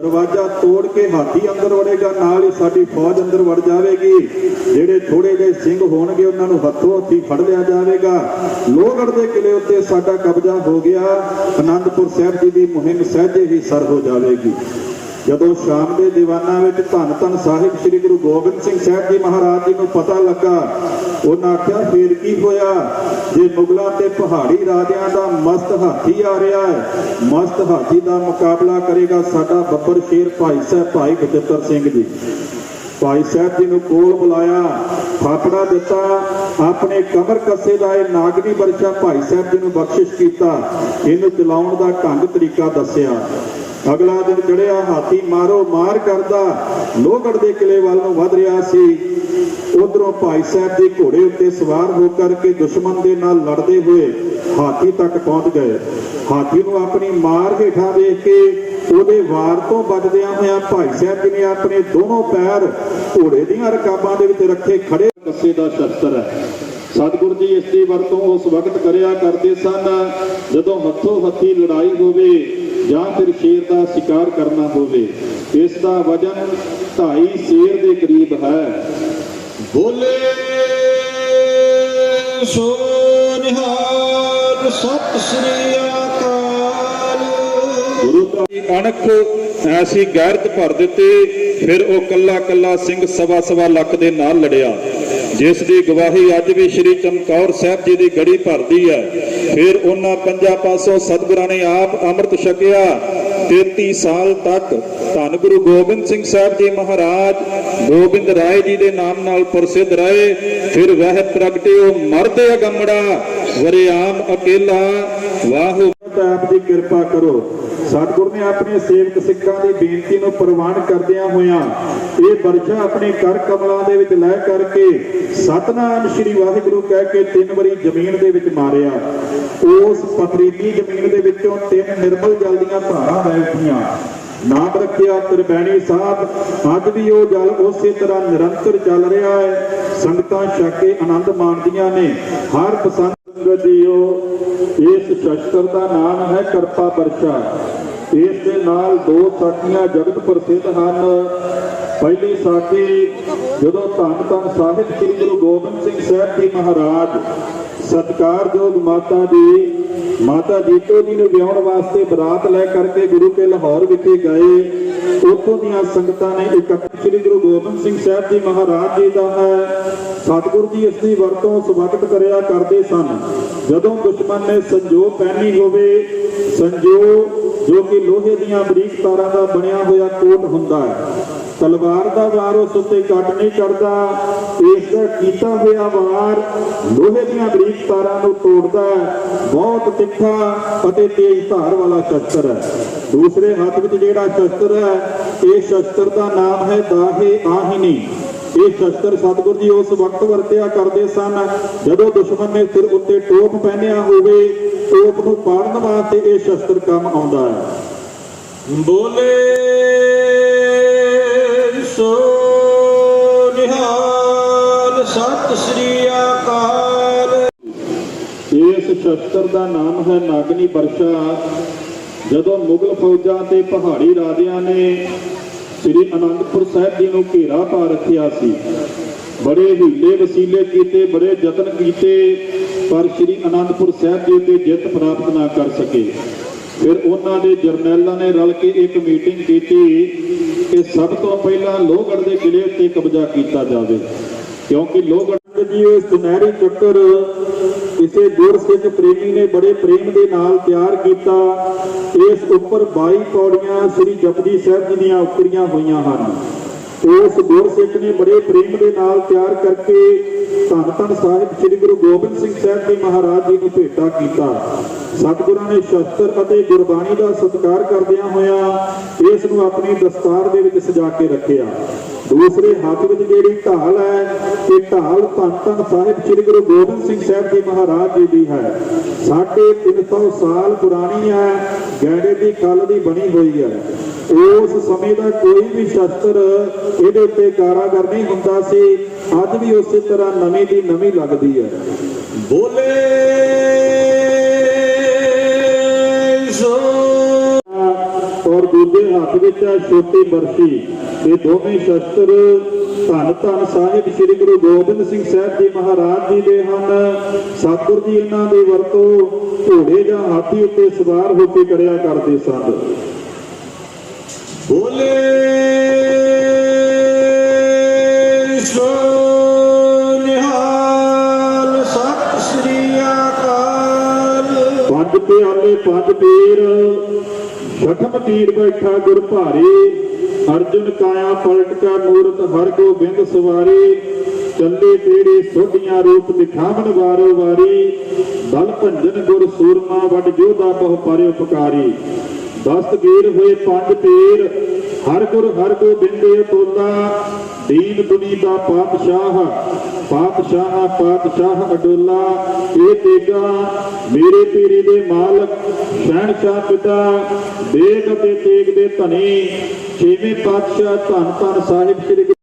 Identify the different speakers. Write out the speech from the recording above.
Speaker 1: ਦਰਵਾਜ਼ਾ ਤੋੜ ਕੇ ਹਾਥੀ ਅੰਦਰ ਵੜੇਗਾ, ਨਾਲ ਹੀ ਸਾਡੀ ਫੌਜ ਅੰਦਰ ਵੜ ਜਾਵੇਗੀ। ਜਿਹੜੇ ਥੋੜੇ ਜਿਹੇ ਸਿੰਘ ਹੋਣਗੇ, ਉਹਨਾਂ ਨੂੰ ਹੱਥੋਂ ਹੱਥੀ ਫੜ ਲਿਆ ਜਾਵੇਗਾ। ਲੋਹਗੜ੍ਹ ਦੇ ਕਿਲੇ ਉੱਤੇ ਸਾਡਾ ਕਬਜ਼ਾ ਹੋ ਗਿਆ। ਆਨੰਦਪੁਰ ਸਾਹਿਬ ਜੀ ਦੀ ਮੁਹਿੰਮ ਸਹਿਜੇ ਹੀ ਸਰ ਹੋ ਜਾਵੇਗੀ। ਜਦੋਂ ਸ਼ਾਮ ਦੇ ਦੀਵਾਨਾਂ ਵਿੱਚ ਧੰਨ ਧੰਨ ਸਾਹਿਬ, ਸ੍ਰੀ ਗੁਰੂ ਗੋਬਿੰਦ ਸਿੰਘ ਸਾਹਿਬ ਜੀ ਮਹਾਰਾਜ ਜੀ ਨੂੰ ਪਤਾ ਲੱਗਾ ਉਹਨਾਂ ਆਖਿਆ, ਫੇਰ ਕੀ ਹੋਇਆ? ਜੇ ਮੁਗਲਾਂ ਤੇ ਪਹਾੜੀ ਰਾਜਿਆਂ ਦਾ ਮਸਤ ਹਾਥੀ ਆ ਰਿਹਾ ਹੈ, ਮਸਤ ਹਾਥੀ ਦਾ ਮੁਕਾਬਲਾ ਕਰੇਗਾ ਸਾਡਾ ਬੱਬਰ ਸ਼ੇਰ ਭਾਈ ਸਾਹਿਬ, ਭਾਈ ਬਚਿੱਤਰ ਸਿੰਘ ਜੀ। ਭਾਈ ਸਾਹਿਬ ਜੀ ਨੂੰ ਕੋਲ ਬੁਲਾਇਆ ਥਾਪੜਾ ਦਿੱਤਾ, ਆਪਣੇ ਕਮਰ ਕੱਸੇ ਦਾ ਇਹ ਨਾਗਰੀ ਵਰਸ਼ਾ ਭਾਈ ਸਾਹਿਬ ਜੀ ਨੂੰ ਬਖਸ਼ਿਸ਼ ਕੀਤਾ, ਇਹਨੂੰ ਚਲਾਉਣ ਦਾ ਢੰਗ ਤਰੀਕਾ ਦੱਸਿਆ। ਅਗਲਾ ਦਿਨ ਚੜਿਆ, ਹਾਥੀ ਮਾਰੋ ਮਾਰ ਕਰਦਾ ਲੋਹਗੜ ਦੇ ਕਿਲੇ ਵੱਲ ਨੂੰ ਵਧ ਰਿਹਾ ਸੀ। ਉਧਰੋਂ ਭਾਈ ਸਾਹਿਬ ਜੀ ਘੋੜੇ ਉੱਤੇ ਸਵਾਰ ਹੋ ਕਰਕੇ ਦੁਸ਼ਮਣ ਦੇ ਨਾਲ ਲੜਦੇ ਹੋਏ ਹਾਥੀ ਤੱਕ ਪਹੁੰਚ ਗਏ। ਹਾਥੀ ਨੂੰ ਆਪਣੀ ਮਾਰ ਹੇਠਾਂ ਵੇਖ ਕੇ ਉਹਦੇ ਵਾਰ ਤੋਂ ਬਚਦਿਆਂ ਹੋਇਆਂ ਭਾਈ ਸਾਹਿਬ ਜੀ ਨੇ ਆਪਣੇ ਦੋਨੋਂ ਪੈਰ ਘੋੜੇ ਦੀਆਂ ਰਕਾਬਾਂ ਦੇ ਵਿੱਚ ਰੱਖੇ ਖੜੇ ਕੱਸੇ ਦਾ ਸ਼ਸਤਰ ਹੈ। ਸਤਿਗੁਰੂ ਜੀ ਇਸ ਦੀ ਵਰਤੋਂ ਉਸ ਵਕਤ ਕਰਿਆ ਕਰਦੇ ਸਨ, ਜਦੋਂ ਹੱਥੋਂ ਹੱਥੀ ਲੜਾਈ ਹੋਵੇ ਜਾਂ ਫਿਰ ਸ਼ੇਰ ਦਾ ਸ਼ਿਕਾਰ ਕਰਨਾ ਹੋਵੇ। ਇਸ ਦਾ ਵਜਨ 2.5 ਸ਼ੇਰ ਦੇ ਕਰੀਬ ਹੈ।
Speaker 2: ਬੋਲੇ ਸੋ ਨਿਹਾਲ ਸਤਿ ਸ੍ਰੀ ਅਕਾਲ।
Speaker 1: ਗੁਰੂ ਦੀ ਅਣਖ ਐਸੀ ਗੈਰਤ ਭਰ ਦਿੱਤੀ, ਫਿਰ ਉਹ ਕੱਲਾ ਕੱਲਾ ਸਿੰਘ ਸਵਾ ਸਵਾ ਲੱਖ ਦੇ ਨਾਲ ਲੜਿਆ। ਜਿਸ ਦੀ ਗਵਾਹੀ ਅੱਜ ਵੀ ਸ੍ਰੀ ਚਮਕੌਰ ਸਾਹਿਬ ਜੀ ਦੀ ਗੜੀ ਭਰਦੀ ਹੈ। ਫਿਰ ਉਹਨਾਂ ਪੰਜਾਂ ਪਾਸੋਂ ਸਤਿਗੁਰਾਂ ਨੇ ਆਪ ਅੰਮ੍ਰਿਤ ਛਕਿਆ 33 ਸਾਲ ਤੱਕ ਧੰਨ ਗੁਰੂ ਗੋਬਿੰਦ ਸਿੰਘ ਸਾਹਿਬ ਜੀ ਮਹਾਰਾਜ ਗੋਬਿੰਦ ਰਾਏ ਜੀ ਦੇ ਨਾਮ ਨਾਲ ਪ੍ਰਸਿੱਧ ਰਹੇ, ਫਿਰ ਵਹਿ ਪ੍ਰਗਟਿਓ ਮਰਦ ਅਗੰਮੜਾ ਵਰਿਆਮ ਅਕੇਲਾ। ਵਾਹੋ ਆਪ ਦੀ ਕਿਰਪਾ ਕਰੋ। ਸਤਿਗੁਰ ਨੇ ਆਪਣੇ ਸੇਵਕ ਸਿੱਖਾਂ ਦੀ ਬੇਨਤੀ ਨੂੰ ਪ੍ਰਵਾਨ ਕਰਦਿਆਂ ਹੋਇਆਂ ਇਹ ਵਰਸ਼ਾ ਆਪਣੇ ਕਰ ਕਮਲਾਂ ਦੇ ਵਿੱਚ ਲੈ ਕਰਕੇ ਸਤਨਾਮ ਸ੍ਰੀ ਵਾਹਿਗੁਰੂ ਕਹਿ ਕੇ ਤਿੰਨ ਵਾਰੀ ਜ਼ਮੀਨ ਦੇ ਵਿੱਚ ਮਾਰਿਆ। ਉਸ ਪਥਰੀਲੀ ਜ਼ਮੀਨ ਦੇ ਵਿੱਚੋਂ ਤਿੰਨ ਨਿਰਮਲ ਜਲ ਦੀਆਂ ਧਾਰਾਂ ਵਹਿ ਉੱਠੀਆਂ। ਨਾਮ ਰੱਖਿਆ ਤ੍ਰਿਬੈਣੀ ਸਾਹਿਬ, ਅੱਜ ਵੀ ਉਹ ਜਲ ਉਸੇ ਤਰ੍ਹਾਂ ਨਿਰੰਤਰ ਚੱਲ ਰਿਹਾ ਹੈ। ਸੰਗਤਾਂ ਛਕ ਆਨੰਦ ਮਾਣਦੀਆਂ ਨੇ। ਹਰ ਪਸੰਦ ਜੀਓ ਇਸ ਸ਼ਸਤਰ ਦਾ ਨਾਮ ਹੈ ਕਰਪਾ ਪਰਚਾ ਇਸ ਦੇ ਨਾਲ ਦੋ ਸਾਖੀਆਂ ਜਗਤ ਪ੍ਰਸਿੱਧ ਹਨ। ਪਹਿਲੀ ਸਾਖੀ ਜਦੋਂ ਧੰਨ ਧੰਨ ਸਾਹਿਬ ਸ੍ਰੀ ਗੁਰੂ ਗੋਬਿੰਦ ਸਿੰਘ ਸਾਹਿਬ ਜੀ ਮਹਾਰਾਜ ਸਤਕਾਰਯੋਗ ਮਾਤਾ ਜੀ, ਮਾਤਾ ਜੀਤੋ ਜੀ ਨੂੰ ਵਿਆਹਣ ਵਾਸਤੇ ਬਰਾਤ ਲੈ ਕਰਕੇ ਗੁਰੂ ਕੇ ਲਾਹੌਰ ਵਿਖੇ ਗਏ। ਉੱਥੋਂ ਦੀਆਂ ਸੰਗਤਾਂ ਨੇ ਇਕੱਠ ਸ੍ਰੀ ਗੁਰੂ ਗੋਬਿੰਦ ਸਿੰਘ ਸਾਹਿਬ ਜੀ ਮਹਾਰਾਜ ਜੀ ਦਾ ਹੈ। ਸਤਿਗੁਰੂ ਜੀ ਇਸ ਦੀ ਵਰਤੋਂ ਸਵਾਗਤ ਕਰਿਆ ਕਰਦੇ ਸਨ। ਜਦੋਂ ਦੁਸ਼ਮਣ ਨੇ ਸੰਜੋਗ ਪਹਿਨੀ ਹੋਵੇ, ਸੰਜੋਗ ਜੋ ਕਿ ਲੋਹੇ ਦੀਆਂ ਬਰੀਕ ਤਾਰਾਂ ਦਾ ਬਣਿਆ ਹੋਇਆ ਕੋਟ ਹੁੰਦਾ ਹੈ। ਤਲਵਾਰ ਦਾ ਵਾਰ ਉਸ ਉੱਤੇ ਕੱਟ ਨਹੀਂ ਕਰਦਾ ਇਸ ਦਾ ਕੀਤਾ ਹੋਇਆ ਵਾਰ ਲੋਹੇ ਦੀਆਂ ਬਰੀਕ ਤਾਰਾਂ ਨੂੰ ਤੋੜਦਾ ਬਹੁਤ ਤਿੱਖਾ ਅਤੇ ਤੇਜ਼ ਧਾਰ ਵਾਲਾ ਸ਼ਸਤਰ ਹੈ। ਦੂਸਰੇ ਹੱਥ ਵਿੱਚ ਜਿਹੜਾ ਸ਼ਸਤਰ ਹੈ, ਇਹ ਸ਼ਸਤਰ ਦਾ ਨਾਮ ਹੈ ਦਾਹੇ ਆਹਿਨੀ। ਇਹ ਸ਼ਸਤਰ ਸਤਿਗੁਰੂ ਜੀ ਉਸ ਵਕਤ ਵਰਤਿਆ ਕਰਦੇ ਸਨ, ਜਦੋਂ ਦੁਸ਼ਮਣ ਨੇ ਸਿਰ ਉੱਤੇ ਟੋਪ ਪਹਿਨਿਆ ਹੋਵੇ, ਟੋਪ ਨੂੰ ਪਾੜਨ ਵਾਸਤੇ ਇਹ ਸ਼ਸਤਰ ਕੰਮ ਆਉਂਦਾ ਹੈ।
Speaker 2: ਬੋਲੇ ਸੋ ਨਿਹਾਲ ਸਤਿ ਸ੍ਰੀ ਅਕਾਲ।
Speaker 1: ਇਸ ਸ਼ਸਤਰ ਦਾ ਨਾਮ ਹੈ ਨਾਗਨੀ ਵਰਸ਼ਾ। ਜਦੋਂ ਮੁਗਲ ਫੌਜਾਂ ਤੇ ਪਹਾੜੀ ਰਾਜਿਆਂ ਨੇ ਸ੍ਰੀ ਅਨੰਦਪੁਰ ਸਾਹਿਬ ਜੀ ਨੂੰ ਘੇਰਾ ਪਾ ਰੱਖਿਆ ਸੀ, ਬੜੇ ਹੀਲੇ ਵਸੀਲੇ ਕੀਤੇ, ਬੜੇ ਯਤਨ ਕੀਤੇ, ਪਰ ਸ੍ਰੀ ਅਨੰਦਪੁਰ ਸਾਹਿਬ ਜੀ ਤੇ ਜਿੱਤ ਪ੍ਰਾਪਤ ਨਾ ਕਰ ਸਕੇ। ਫਿਰ ਉਹਨਾਂ ਦੇ ਜਰਨੈਲਾਂ ਨੇ ਰਲ ਕੇ ਇੱਕ ਮੀਟਿੰਗ ਕੀਤੀ। ਕਿ ਸਭ ਤੋਂ ਪਹਿਲਾਂ ਲੋਹਗੜ੍ਹ ਦੇ ਕਿਲੇ ਉੱਤੇ ਕਬਜ਼ਾ ਕੀਤਾ ਜਾਵੇ। ਕਿਉਂਕਿ ਲੋਹਗੜ੍ਹ ਜੀ ਇਹ ਸੁਨਹਿਰੀ ਚੱਕਰ, ਕਿਸੇ ਗੁਰਸਿੱਖ ਪ੍ਰੇਮੀ ਨੇ ਬੜੇ ਪ੍ਰੇਮ ਦੇ ਨਾਲ ਤਿਆਰ ਕੀਤਾ। ਇਸ ਉੱਪਰ 22 ਪੌੜੀਆਂ ਸ੍ਰੀ ਜਪਜੀ ਸਾਹਿਬ ਜੀ ਦੀਆਂ ਉਕਰੀਆਂ ਹੋਈਆਂ ਹਨ। ਉਸ ਗੁਰਸਿੱਖ ਨੇ ਬੜੇ ਪ੍ਰੇਮ ਦੇ ਨਾਲ ਤਿਆਰ ਕਰਕੇ ਧੰਨ ਧੰਨ ਸਾਹਿਬ ਸ੍ਰੀ ਗੁਰੂ ਗੋਬਿੰਦ ਸਿੰਘ ਸਾਹਿਬ ਜੀ ਮਹਾਰਾਜ ਜੀ ਨੂੰ ਭੇਟਾ ਕੀਤਾ। ਸਤਿਗੁਰਾਂ ਨੇ ਸ਼ਸਤਰ ਅਤੇ ਗੁਰਬਾਣੀ ਦਾ ਸਤਿਕਾਰ ਕਰਦਿਆਂ ਹੋਇਆ ਇਸ ਨੂੰ ਆਪਣੀ ਦਸਤਾਰ ਦੇ ਵਿੱਚ ਸਜਾ ਕੇ ਰੱਖਿਆ। ਦੂਸਰੇ ਹੱਥ ਵਿੱਚ ਜਿਹੜੀ ਢਾਲ ਹੈ, ਇਹ ਢਾਲ ਧੰਨ ਧੰਨ ਸਾਹਿਬ ਸ੍ਰੀ ਗੁਰੂ ਗੋਬਿੰਦ ਸਿੰਘ ਸਾਹਿਬ ਜੀ ਮਹਾਰਾਜ ਜੀ ਦੀ ਹੈ। ਸਾਢੇ 300 ਸਾਲ ਪੁਰਾਣੀ ਹੈ ਗੈੜੇ ਦੀ ਕੱਲ ਦੀ ਬਣੀ ਹੋਈ ਹੈ। ਉਸ ਸਮੇਂ ਦਾ ਕੋਈ ਵੀ ਸ਼ਸਤਰ ਇਹਦੇ ਉੱਤੇ ਕਾਰਾਗਰ ਨਹੀਂ ਹੁੰਦਾ ਸੀ, ਅੱਜ ਵੀ ਉਸੇ ਤਰ੍ਹਾਂ ਨਵੀਂ ਦੀ ਨਵੀਂ ਲੱਗਦੀ ਹੈ।
Speaker 2: ਬੋਲੇ ਸੋ
Speaker 1: ਹੱਥ ਵਿੱਚ ਹੈ ਛੋਟੀ ਬਰਸ਼ੀ। ਇਹ ਦੋਵੇਂ ਸ਼ਸਤਰ ਧੰਨ ਧੰਨ ਸਾਹਿਬ ਸ੍ਰੀ ਗੁਰੂ ਗੋਬਿੰਦ ਸਿੰਘ ਸਾਹਿਬ ਜੀ ਮਹਾਰਾਜ ਜੀ ਦੇ ਹਨ। ਸਤਿਗੁਰ ਜੀ ਇਹਨਾਂ ਦੀ ਵਰਤੋਂ ਘੋੜੇ ਜਾਂ ਹਾਥੀ ਉੱਤੇ ਸਵਾਰ ਹੋ ਕੇ ਕਰਿਆ ਕਰਦੇ ਸਨ।
Speaker 2: ਬੋਲੇ ਸੋ
Speaker 1: ਪੰਜ ਪਿਆਲੇ ਪੰਜ ਪੀਰ ਛਠਮ ਤੀਰ ਬੈਠਾ ਗੁਰ ਭਾਰੀ, ਅਰਜੁਨ ਕਾਇਆ ਪਲਟ ਮੂਰਤ ਹਰ ਗੋਬਿੰਦ ਸਵਾਰੀ, ਚੱਲੇ ਤੇਰੇ ਸੋਢੀਆਂ ਰੂਪ ਦਿਖਾਵਣ ਵਾਰੋ ਵਾਰੀ, ਬਲ ਭੰਜਨ ਗੁਰ ਸੂਰਮਾ ਵੱਡ ਜੋਧਾ ਬਹੁ ਪਾਰੇ ਉਪਕਾਰੀ। ਦਸਤਗੀਰ ਹੋਏ ਪੰਜ ਪੀਰ ਹਰ ਗੁਰ ਹਰ ਗੋਬਿੰਦ ਤੋਲਾ ਦੀਨ ਦੁਨੀ ਦਾ ਪਾਤਸ਼ਾਹ ਪਾਤਸ਼ਾਹ ਪਾਤਸ਼ਾਹ ਅਡੋਲਾ, ਇਹ ਤੇਗਾ ਮੇਰੇ ਪੀਰੀ ਦੇ ਮਾਲਕ ਸ਼ਹਿਨਸ਼ਾਹ ਪਿਤਾ, ਦੇਗ ਅਤੇ ਤੇਗ ਦੇ ਧਨੀ, ਛੇਵੇਂ ਪਾਤਸ਼ਾਹ ਧੰਨ ਧੰਨ ਸਾਹਿਬ ਸ੍ਰੀ ਗੁਰੂ